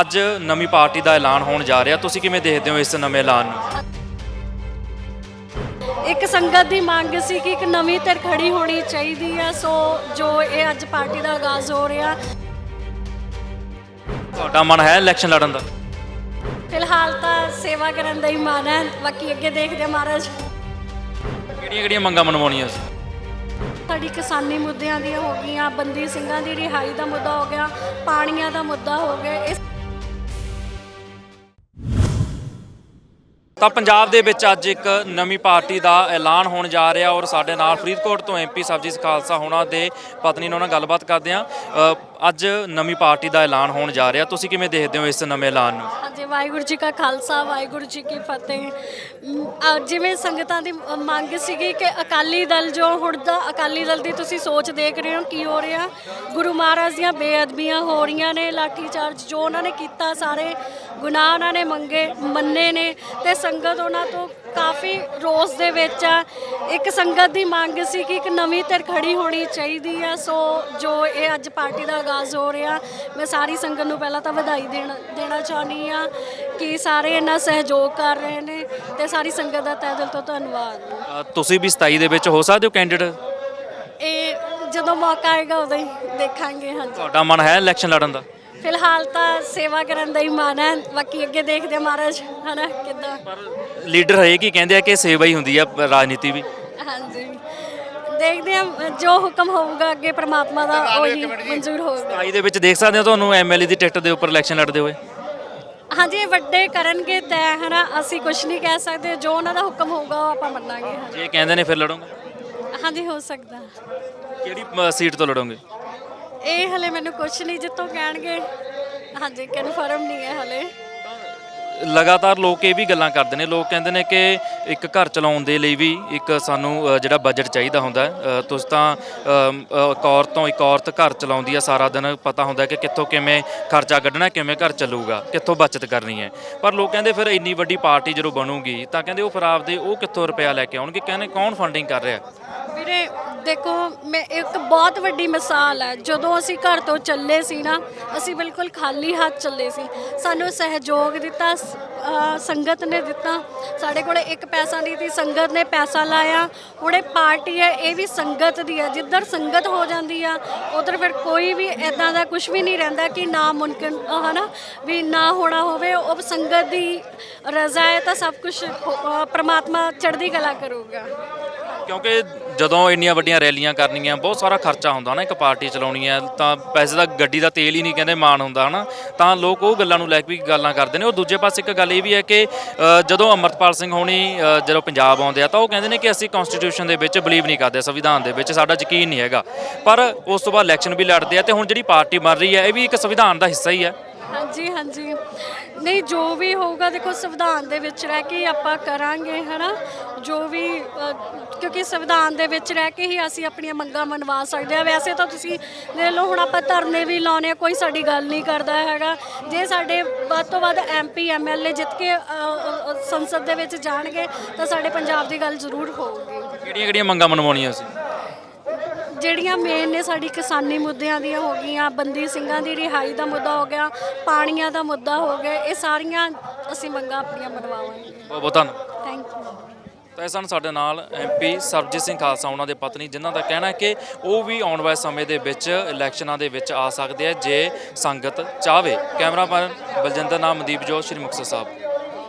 ਅੱਜ ਨਵੀਂ ਪਾਰਟੀ ਦਾ ਐਲਾਨ ਹੋਣ ਜਾ ਰਿਹਾ। ਤੁਸੀਂ ਕਿਵੇਂ ਦੇਖਦੇ ਹੋ ਇਸ ਨਵੇਂ ਐਲਾਨ ਨੂੰ? ਇੱਕ ਸੰਗਤ ਦੀ ਮੰਗ ਸੀ ਕਿ ਇੱਕ ਨਵੀਂ ਧਿਰ ਖੜੀ ਹੋਣੀ ਚਾਹੀਦੀ ਆ। ਸੋ ਜੋ ਇਹ ਅੱਜ ਪਾਰਟੀ ਦਾ ਆਗਾਜ਼ ਹੋ ਰਿਹਾ। ਤੁਹਾਡਾ ਮਨ ਹੈ ਇਲੈਕਸ਼ਨ ਲੜਨ ਦਾ? ਫਿਲਹਾਲ ਤਾਂ ਸੇਵਾ ਕਰਨ ਦਾ ਹੀ ਮਨ ਹੈ। ਬਾਕੀ ਅੱਗੇ ਦੇਖਦੇ ਹਾਂ ਮਹਾਰਾਜ। ਕਿਹੜੀਆਂ ਕਿਹੜੀਆਂ ਮੰਗਾਂ ਮਨਵਾਉਣੀਆਂ ਸੀ? ਸਾਡੀ ਕਿਸਾਨੀ ਮੁੱਦਿਆਂ ਦੀਆਂ ਹੋ ਗਈਆਂ ਬੰਦੀ ਸਿੰਘਾਂ ਦੀ ਰਿਹਾਈ ਦਾ ਮੁੱਦਾ ਹੋ ਗਿਆ ਪਾਣੀਆਂ ਦਾ ਮੁੱਦਾ ਹੋ ਗਿਆ। ਇਸ ਤਾਂ ਪੰਜਾਬ ਦੇ ਵਿੱਚ ਅੱਜ ਇੱਕ ਨਵੀਂ ਪਾਰਟੀ ਦਾ ਐਲਾਨ ਹੋਣ ਜਾ ਰਿਹਾ ਔਰ ਸਾਡੇ ਨਾਲ ਫਰੀਦਕੋਟ ਤੋਂ ਐਮਪੀ ਸਰਬਜੀਤ ਖਾਲਸਾ ਹੋਣਾ ਦੇ ਪਤਨੀ ਨਾਲ ਉਹਨਾਂ ਨਾਲ ਗੱਲਬਾਤ ਕਰਦੇ ਆ ਅੱਜ ਨਵੀਂ ਪਾਰਟੀ ਦਾ ਐਲਾਨ ਹੋਣ ਜਾ ਰਿਹਾ। ਤੁਸੀਂ ਕਿਵੇਂ ਦੇਖਦੇ ਹੋ ਇਸ ਨਵੇਂ ਐਲਾਨ ਨੂੰ? ਹਾਂਜੀ, ਵਾਹਿਗੁਰੂ ਜੀ ਕਾ ਖਾਲਸਾ, ਵਾਹਿਗੁਰੂ ਜੀ ਕੀ ਫਤਿਹ। ਜਿਵੇਂ ਸੰਗਤਾਂ ਦੀ ਮੰਗ ਸੀਗੀ ਕਿ ਅਕਾਲੀ ਦਲ ਜੋ ਹੁਣ ਦਾ ਅਕਾਲੀ ਦਲ ਦੀ ਤੁਸੀਂ ਸੋਚ ਦੇਖ ਰਹੇ ਹੋ ਕੀ ਹੋ ਰਿਹਾ। ਗੁਰੂ ਮਹਾਰਾਜ ਦੀਆਂ ਬੇਅਦਬੀਆਂ ਹੋ ਰਹੀਆਂ ਨੇ ਲਾਠੀ ਚਾਰਜ ਜੋ ਉਹਨਾਂ ਨੇ ਕੀਤਾ, ਸਾਰੇ ਗੁਨਾਹ ਉਹਨਾਂ ਨੇ ਮੰਗੇ, ਮੰਨੇ ਨੇ ਤੇ ਸੰਗਤ ਉਹਨਾਂ ਤੋਂ ਕਾਫੀ ਰੋਸ ਦੇ ਵਿੱਚ ਆ। ਇੱਕ ਸੰਗਤ ਦੀ ਮੰਗ ਸੀ ਕਿ ਇੱਕ ਨਵੀਂ ਧਿਰ ਖੜੀ ਹੋਣੀ ਚਾਹੀਦੀ ਆ। ਸੋ ਜੋ ਇਹ ਅੱਜ ਪਾਰਟੀ ਦਾ ਆਗਾਜ਼ ਹੋ ਰਿਹਾ ਮੈਂ ਸਾਰੀ ਸੰਗਤ ਨੂੰ ਪਹਿਲਾਂ ਤਾਂ ਵਧਾਈ ਦੇਣਾ ਦੇਣਾ ਚਾਹਨੀ ਆ ਕਿ ਸਾਰੇ ਇੰਨਾ ਸਹਿਯੋਗ ਕਰ ਰਹੇ ਨੇ ਤੇ ਸਾਰੀ ਸੰਗਤ ਦਾ ਤਹਿ ਦਿਲ ਤੋਂ ਧੰਨਵਾਦ। ਅ, ਤੁਸੀਂ ਵੀ 27 ਦੇ ਵਿੱਚ ਹੋ ਸਕਦੇ ਹੋ ਕੈਂਡੀਡੇਟ ਇਹ ਜਦੋਂ ਮੌਕਾ ਆਏਗਾ ਉਦੋਂ ਹੀ ਦੇਖਾਂਗੇ ਹਾਂਜੀ। ਤੁਹਾਡਾ ਮਨ ਹੈ ਇਲੈਕਸ਼ਨ ਲੜਨ ਦਾ? ਫਿਲਹਾਲ ਤਾਂ ਸੇਵਾ ਕਰਨ ਦਾ ਹੀ ਮਨ ਹੈ। ਬਾਕੀ ਅੱਗੇ ਦੇਖਦੇ ਹਾਂ ਮਹਾਰਾਜ ਹਨਾ ਕਿੱਦਾਂ। ਲੀਡਰ ਹਰੇਕ ਹੀ ਕਹਿੰਦੇ ਆ ਕਿ ਸੇਵਾ ਹੀ ਹੁੰਦੀ ਆ ਰਾਜਨੀਤੀ ਵੀ। ਹਾਂਜੀ। ਦੇਖਦੇ ਹਾਂ ਜੋ ਹੁਕਮ ਹੋਊਗਾ ਅੱਗੇ ਪ੍ਰਮਾਤਮਾ ਦਾ ਉਹੀ ਮਨਜ਼ੂਰ ਹੋਊਗਾ। 27 ਦੇ ਵਿੱਚ ਦੇਖ ਸਕਦੇ ਹੋ ਤੁਹਾਨੂੰ ਐਮਐਲਏ ਦੀ ਟਿਕਟ ਦੇ ਉੱਪਰ ਇਲੈਕਸ਼ਨ ਲੜਦੇ ਹੋਏ। ਹਾਂਜੀ ਇਹ ਵੱਡੇ ਕਰਨਗੇ ਤੈ ਹਨਾ ਅਸੀਂ ਕੁਝ ਨਹੀਂ ਕਹਿ ਸਕਦੇ। ਜੋ ਉਹਨਾਂ ਦਾ ਹੁਕਮ ਹੋਊਗਾ ਉਹ ਆਪਾਂ ਮੰਨਾਂਗੇ। ਜੇ ਕਹਿੰਦੇ ਨੇ ਫਿਰ ਲੜੋਗੇ। ਹਾਂਜੀ ਹੋ ਸਕਦਾ। ਕਿਹੜੀ ਅ, ਸੀਟ ਤੋਂ ਲੜੋਗੇ? ਇਹ ਹਲੇ ਮੈਨੂੰ ਕੁਝ ਨਹੀਂ ਜਿੱਤੋਂ ਕਹਿਣਗੇ। ਹਾਂਜੀ ਕਨਫਰਮ ਨਹੀਂ ਹੈ ਹਲੇ। ਲਗਾਤਾਰ ਲੋਕ ਇਹ ਵੀ ਗੱਲਾਂ ਕਰਦੇ ਨੇ। ਲੋਕ ਕਹਿੰਦੇ ਨੇ ਕਿ ਇੱਕ ਘਰ ਚਲਾਉਣ ਦੇ ਲਈ ਵੀ ਇੱਕ ਸਾਨੂੰ ਅ, ਜਿਹੜਾ ਬਜਟ ਚਾਹੀਦਾ ਹੁੰਦਾ ਹੈ। ਅ, ਤੁਸੀਂ ਤਾਂ ਅਮ, ਅ, ਇੱਕ ਔਰਤ ਤੋਂ ਇੱਕ ਔਰਤ ਘਰ ਚਲਾਉਂਦੀ ਆ ਸਾਰਾ ਦਿਨ ਪਤਾ ਹੁੰਦਾ ਕਿ ਕਿੱਥੋਂ ਕਿਵੇਂ ਖਰਚਾ ਕੱਢਣਾ ਕਿਵੇਂ ਘਰ ਚੱਲੂਗਾ ਕਿੱਥੋਂ ਬਚਤ ਕਰਨੀ ਹੈ। ਪਰ ਲੋਕ ਕਹਿੰਦੇ ਫਿਰ ਇੰਨੀ ਵੱਡੀ ਪਾਰਟੀ ਜਦੋਂ ਬਣੂਗੀ ਤਾਂ ਕਹਿੰਦੇ ਉਹ ਫਿਰ ਆਪਦੇ ਉਹ ਕਿੱਥੋਂ ਰੁਪਇਆ ਲੈ ਕੇ ਆਉਣਗੇ? ਕਹਿੰਦੇ ਕੌਣ ਫੰਡਿੰਗ ਕਰ ਰਿਹਾ? ਵੀਰੇ ਦੇਖੋ ਮੈਂ ਇੱਕ ਬਹੁਤ ਵੱਡੀ ਮਿਸਾਲ ਹੈ। ਜਦੋਂ ਅਸੀਂ ਘਰ ਤੋਂ ਚੱਲੇ ਸੀ ਨਾ ਅਸੀਂ ਬਿਲਕੁਲ ਖਾਲੀ ਹੱਥ ਚੱਲੇ ਸੀ। ਸਾਨੂੰ ਸਹਿਯੋਗ ਦਿੱਤਾ ਸੰਗਤ ਨੇ ਦਿੱਤਾ। ਸਾਡੇ ਕੋਲੇ ਇੱਕ ਪੈਸਾ ਨਹੀਂ ਸੀ, ਸੰਗਤ ਨੇ ਪੈਸਾ ਲਾਇਆ। ਹੁਣ ਇਹ ਪਾਰਟੀ ਹੈ, ਇਹ ਵੀ ਸੰਗਤ ਦੀ ਹੈ। ਜਿੱਧਰ ਸੰਗਤ ਹੋ ਜਾਂਦੀ ਆ, ਉਧਰ ਫਿਰ ਕੋਈ ਵੀ ਇਦਾਂ ਦਾ ਕੁਝ ਵੀ ਨਹੀਂ ਰਹਿੰਦਾ ਕਿ ਨਾ ਮੁਮਕਿਨ, ਅਹ, ਹਨਾ, ਵੀ ਨਾ ਹੋਣਾ ਹੋਵੇ। ਉਹ ਸੰਗਤ ਦੀ ਰਜ਼ਾ ਹੈ ਤਾਂ ਸਭ ਕੁਝ ਪ੍ਰਮਾਤਮਾ ਚੜ੍ਹਦੀ ਕਲਾ ਕਰੂਗਾ। ਕਿਉਂਕਿ ਜਦੋਂ ਇੰਨੀਆਂ ਵੱਡੀਆਂ ਰੈਲੀਆਂ ਕਰਨੀਆਂ ਬਹੁਤ ਸਾਰਾ ਖਰਚਾ ਹੁੰਦਾ ਨਾ ਇੱਕ ਪਾਰਟੀ ਚਲਾਉਣੀ ਹੈ ਤਾਂ ਪੈਸੇ ਦਾ ਗੱਡੀ ਦਾ ਤੇਲ ਹੀ ਨਹੀਂ ਕਹਿੰਦੇ ਮਾਣ ਹੁੰਦਾ ਹਨਾ? ਤਾਂ ਲੋਕ ਉਹ ਗੱਲਾਂ ਨੂੰ ਲੈ ਕੇ ਵੀ ਗੱਲਾਂ ਕਰਦੇ ਨੇ। ਉਹ ਦੂਜੇ ਪਾਸੇ ਇੱਕ ਗੱਲ ਇਹ ਵੀ ਹੈ ਕਿ ਅ, ਜਦੋਂ ਅਮਰਤਪਾਲ ਸਿੰਘ ਹੋਣੀ ਅ, ਜਦੋਂ ਪੰਜਾਬ ਆਉਂਦੇ ਆ ਤਾਂ ਉਹ ਕਹਿੰਦੇ ਨੇ ਕਿ ਅਸੀਂ ਕਨਸਟੀਟਿਊਸ਼ਨ ਦੇ ਵਿੱਚ ਬਲੀਵ ਨਹੀਂ ਕਰਦੇ ਸੰਵਿਧਾਨ ਦੇ ਵਿੱਚ ਸਾਡਾ ਯਕੀਨ ਨਹੀਂ ਹੈਗਾ। ਪਰ ਉਸ ਤੋਂ ਬਾਅਦ ਇਲੈਕਸ਼ਨ ਵੀ ਲੜਦੇ ਆ ਤੇ ਹੁਣ ਜਿਹੜੀ ਪਾਰਟੀ ਬਣ ਰਹੀ ਹੈ ਇਹ ਵੀ ਇੱਕ ਸੰਵਿਧਾਨ ਦਾ ਹਿੱਸਾ ਹੀ ਹੈ। ਹਾਂਜੀ ਹਾਂਜੀ। ਨਹੀਂ ਜੋ ਵੀ ਹੋਊਗਾ ਦੇਖੋ ਸੰਵਿਧਾਨ ਦੇ ਵਿੱਚ ਰਹਿ ਕੇ ਹੀ ਆਪਾਂ ਕਰਾਂਗੇ ਹਨਾ? ਜੋ ਵੀ ਅ, ਕਿਉਂਕਿ ਸੰਵਿਧਾਨ ਦੇ ਵਿੱਚ ਰਹਿ ਕੇ ਹੀ ਅਸੀਂ ਆਪਣੀਆਂ ਮੰਗਾਂ ਮਨਵਾ ਸਕਦੇ ਆ ਵੈਸੇ ਤਾਂ ਤੁਸੀਂ ਦੇਖ ਲਓ ਹੁਣ ਆਪਾਂ ਧਰਨੇ ਵੀ ਲਾਉਨੇ ਆ ਕੋਈ ਸਾਡੀ ਗੱਲ ਨਹੀਂ ਕਰਦਾ ਹੈਗਾ। ਜੇ ਸਾਡੇ ਵੱਧ ਤੋਂ ਵੱਧ ਐਮਪੀ ਐਮਐਲਏ ਜਿੱਤ ਕੇ ਅ, ਅ, ਅ, ਸੰਸਦ ਦੇ ਵਿੱਚ ਜਾਣਗੇ ਤਾਂ ਸਾਡੇ ਪੰਜਾਬ ਦੀ ਗੱਲ ਜ਼ਰੂਰ ਹੋਊਗੀ। ਕਿਹੜੀਆਂ ਕਿਹੜੀਆਂ ਮੰਗਾਂ ਮਨਵਾਉਣੀਆਂ ਸੀ? ਜਿਹੜੀਆਂ ਮੇਨ ਨੇ ਸਾਡੀ ਕਿਸਾਨੀ ਮੁੱਦਿਆਂ ਦੀਆਂ ਹੋ ਗਈਆਂ ਬੰਦੀ ਸਿੰਘਾਂ ਦੀ ਰਿਹਾਈ ਦਾ ਮੁੱਦਾ ਹੋ ਗਿਆ ਪਾਣੀਆਂ ਦਾ ਮੁੱਦਾ ਹੋ ਗਿਆ ਇਹ ਸਾਰੀਆਂ ਅਸੀਂ ਮੰਗਾਂ ਆਪਣੀਆਂ ਮਨਵਾਵਾਂਗੇ ਬਹੁਤ ਬਹੁਤ ਧੰਨਵਾਦ। ਥੈਂਕ ਯੂ ਤਾਂ ਇਹ ਸਨ ਸਾਡੇ ਨਾਲ ਐਮਪੀ ਸਰਬਜੀਤ ਸਿੰਘ ਖਾਲਸਾ ਉਹਨਾਂ ਦੇ ਪਤਨੀ ਜਿਨ੍ਹਾਂ ਦਾ ਕਹਿਣਾ ਹੈ ਕਿ ਉਹ ਵੀ ਆਉਣ ਵਾਲੇ ਸਮੇਂ ਦੇ ਵਿੱਚ ਇਲੈਕਸ਼ਨਾਂ ਦੇ ਵਿੱਚ ਆ ਸਕਦੇ ਆ ਜੇ ਸੰਗਤ ਚਾਹਵੇ। ਕੈਮਰਾਮੈਨ ਬਲਜਿੰਦਰ ਨਾਮ ਮਨਦੀਪ ਜੋਤ ਸ਼੍ਰੀ ਮੁਕਤਸਰ ਸਾਹਿਬ।